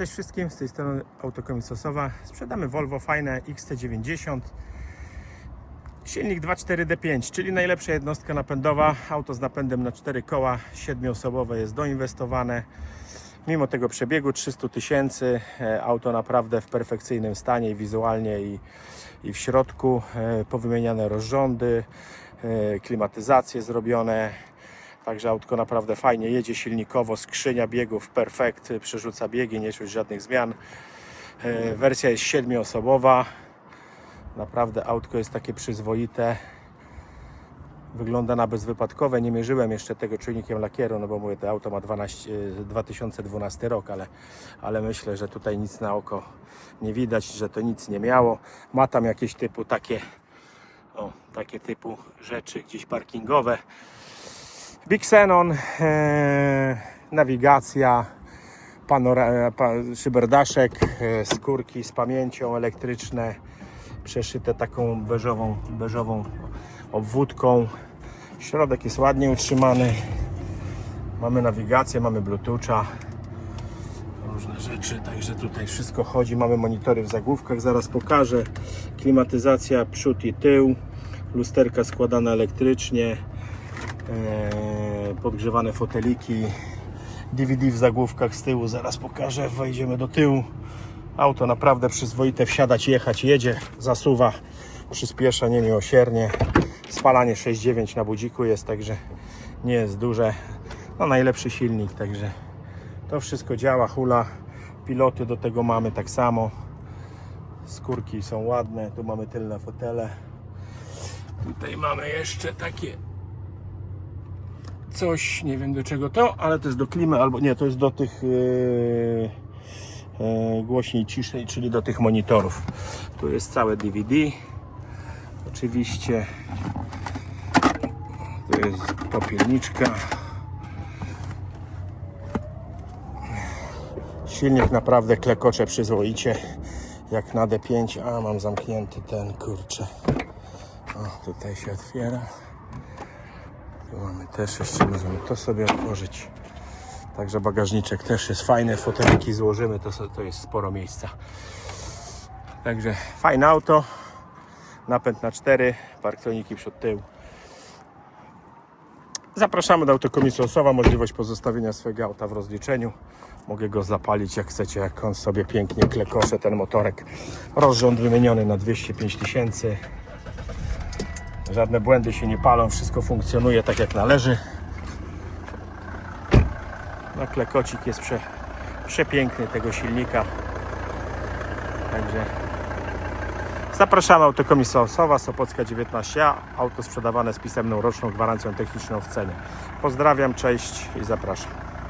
Cześć wszystkim, z tej strony Autokomisosowa. Sprzedamy Volvo fajne XC90. Silnik 2.4D5, czyli najlepsza jednostka napędowa. Auto z napędem na 4 koła, 7-osobowe jest doinwestowane. Mimo tego przebiegu 300 tysięcy, e, auto naprawdę w perfekcyjnym stanie wizualnie i, i w środku. E, Powymieniane rozrządy, e, klimatyzacje zrobione. Także autko naprawdę fajnie jedzie silnikowo, skrzynia biegów perfekt, przerzuca biegi, nie czuć żadnych zmian. E, Wersja jest siedmioosobowa. Naprawdę autko jest takie przyzwoite. Wygląda na bezwypadkowe. Nie mierzyłem jeszcze tego czujnikiem lakieru, no bo mówię, to auto ma 12, e, 2012 rok, ale, ale myślę, że tutaj nic na oko nie widać, że to nic nie miało. Ma tam jakieś typu takie, o, takie typu rzeczy gdzieś parkingowe. Big Xenon, e, nawigacja, panora, pa, szyberdaszek, e, skórki z pamięcią elektryczne, przeszyte taką beżową, beżową obwódką. Środek jest ładnie utrzymany. Mamy nawigację, mamy Bluetootha, różne rzeczy, także tutaj wszystko chodzi. Mamy monitory w zagłówkach, zaraz pokażę. Klimatyzacja przód i tył, lusterka składane elektrycznie, e, podgrzewane foteliki, DVD w zagłówkach z tyłu, zaraz pokażę, wejdziemy do tyłu. Auto naprawdę przyzwoite, wsiadać, jechać, jedzie, zasuwa, przyspiesza niemiłosiernie. Spalanie 6.9 na budziku jest, także nie jest duże. No najlepszy silnik, także to wszystko działa, hula. Piloty do tego mamy tak samo. Skórki są ładne, tu mamy tylne fotele. Tutaj mamy jeszcze takie coś, nie wiem do czego to, ale to jest do klimy, albo nie, to jest do tych yy, yy, głośniej ciszej, czyli do tych monitorów. Tu jest całe DVD. Oczywiście to jest popielniczka. Silnik naprawdę klekocze przyzwoicie, jak na D5. A mam zamknięty ten kurczę. O, tutaj się otwiera. Mamy też jeszcze, możemy to sobie otworzyć. Także bagażniczek też jest fajny, foteliki złożymy, to, to jest sporo miejsca. Także fajne auto, napęd na 4, parktroniki przed tył. Zapraszamy do autokomisji Osowa, możliwość pozostawienia swojego auta w rozliczeniu. Mogę go zapalić jak chcecie, jak on sobie pięknie klekosze ten motorek. Rozrząd wymieniony na 205 tysięcy. Żadne błędy się nie palą, wszystko funkcjonuje tak jak należy. No klekocik jest prze, przepiękny tego silnika. Także zapraszamy autokomisja Osowa, Sopocka 19a. Auto sprzedawane z pisemną roczną gwarancją techniczną w cenie. Pozdrawiam, cześć i zapraszam.